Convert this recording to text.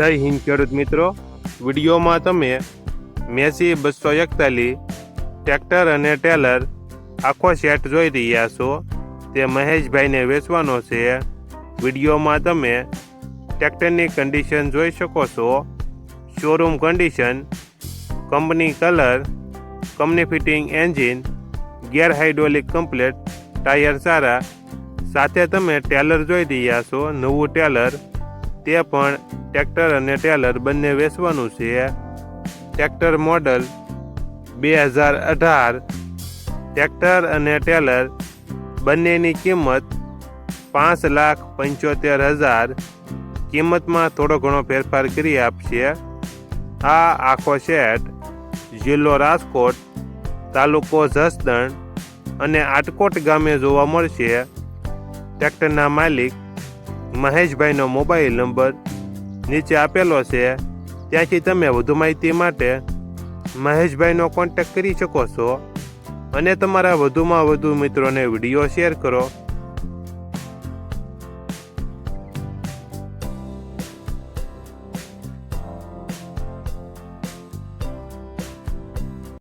જય હિન્દ ખેડૂત મિત્રો. વિડીયોમાં તમે મેસી બસો એકતાલીસ, ટ્રેક્ટર અને ટેલર આખો સેટ જોઈ રહ્યા છો. તે મહેશભાઈને વેચવાનો છે. વિડીયોમાં તમે ટ્રેક્ટરની કન્ડિશન જોઈ શકો છો. Showroom condition company colour company fitting engine gear hydraulic complete tyre સારા. સાથે તમે ટેલર જોઈ રહ્યા છો, નવું ટેલર. તે પણ ટ્રેક્ટર અને ટેલર બંને વેચવાનું છે. ટ્રેક્ટર મોડલ બે હજાર અઢાર. ટ્રેક્ટર અને ટેલર બંનેની કિંમત પાંચ લાખ પંચોતેર હજાર. કિંમતમાં થોડો ઘણો ફેરફાર કરી આપશે. આ આખો સેટ જિલ્લો રાજકોટ, તાલુકો જસદણ અને આટકોટ ગામે જોવા મળશે. ટ્રેક્ટરના માલિક મહેશભાઈનો મોબાઈલ નંબર નીચે આપેલો છે, ત્યાંથી તમે વધુ માહિતી માટે મહેશભાઈનો કોન્ટેક્ટ કરી શકો છો. અને તમારા વધુમાં વધુ મિત્રોને વીડિયો શેર કરો.